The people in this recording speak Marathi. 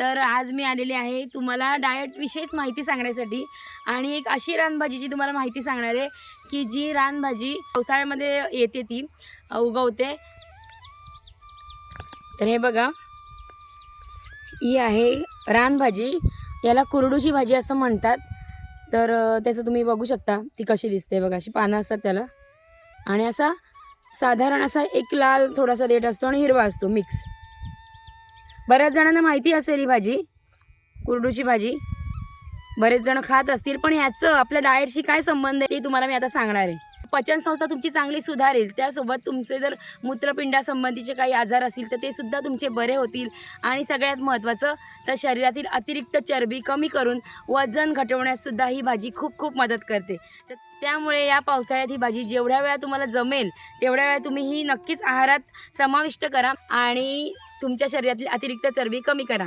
तर आज मी आलेली आहे तुम्हाला डाएटविषयीच माहिती सांगण्यासाठी. आणि एक अशी रानभाजीची तुम्हाला माहिती सांगणार आहे की जी रानभाजी पावसाळ्यामध्ये येते ती उगवते. तर हे बघा ही आहे रानभाजी. याला कुरडूची भाजी असं म्हणतात. तर त्याचं तुम्ही बघू शकता ती कशी दिसते. बघा अशी पानं असतात त्याला. आणि असा साधारण असा एक लाल थोडासा देठ असतो आणि हिरवा असतो मिक्स बऱ्याच जणांना माहिती असेल ही भाजी कुरडूची भाजी. बरेच जण खात असतील पण ह्याचं आपल्या डाएटशी काय संबंध आहे ते तुम्हाला मी आता सांगणार आहे. पचनसंस्था तुमची चांगली सुधारेल त्यासोबत तुमचे जर मूत्रपिंडासंबंधीचे काही आजार असतील तर ते सुद्धा तुमचे बरे होतील. आणि सगळ्यात महत्त्वाचं तर शरीरातील अतिरिक्त चरबी कमी करून वजन घटवण्याससुद्धा ही भाजी खूप खूप मदत करते. तर त्यामुळे या पावसाळ्यात ही भाजी जेवढ्या वेळा तुम्हाला जमेल तेवढ्या वेळा तुम्ही ही नक्कीच आहारात समाविष्ट करा. आणि तुमच्या शरीरातील अतिरिक्त चरबी कमी करा.